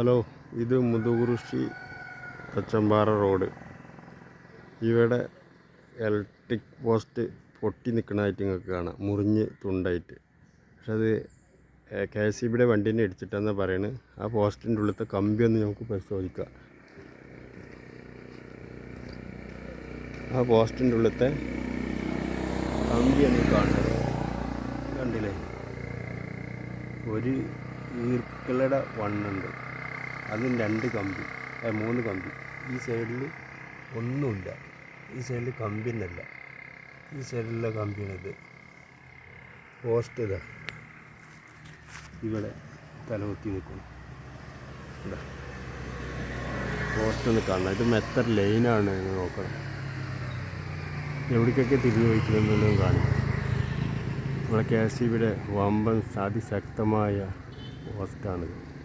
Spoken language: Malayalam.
ഹലോ ഇത് മുതുകുറിശ്ശി തച്ചമ്പാറ റോഡ്. ഇവിടെ ഇലക്ട്രിക് പോസ്റ്റ് പൊട്ടി നിൽക്കണതായിട്ട് നിങ്ങൾക്ക് കാണാം. മുറിഞ്ഞ് തുണ്ടായിട്ട്. പക്ഷെ അത് കെ എസ് സി ബിയുടെ വണ്ടീനെ ഇടിച്ചിട്ടെന്നാണ് പറയുന്നത് ആ പോസ്റ്റിന്റെ ഉള്ളിലത്തെ കമ്പി ഒന്ന് നമുക്ക് പരിശോധിക്കാം. ആ പോസ്റ്റിന്റെ ഉള്ളിലത്തെ കമ്പി ഒന്ന് കാണുന്നത്. കണ്ടില്ലേ? ഒരു ഈർക്കളുടെ വണ്ണുണ്ട്. അതും രണ്ട് കമ്പി മൂന്ന് കമ്പി. ഈ സൈഡിൽ ഒന്നുമില്ല. ഈ സൈഡിൽ കമ്പി എന്നല്ല ഈ സൈഡിലുള്ള കമ്പിയാണിത്. പോസ്റ്റ് ഇതാ. ഇവിടെ തലകുത്തി നിൽക്കണം ഇതാ. പോസ്റ്റ് ഒന്ന് കാണണം. ഇത് മെത്തർ ലൈനാണ് നോക്കണം. എവിടേക്കൊക്കെ തിരിഞ്ഞു വയ്ക്കണമെന്നുള്ളതും കാണും. നമ്മളെ കെ എസ് സിയുടെ വമ്പൻ അതിശക്തമായ പോസ്റ്റാണിത്.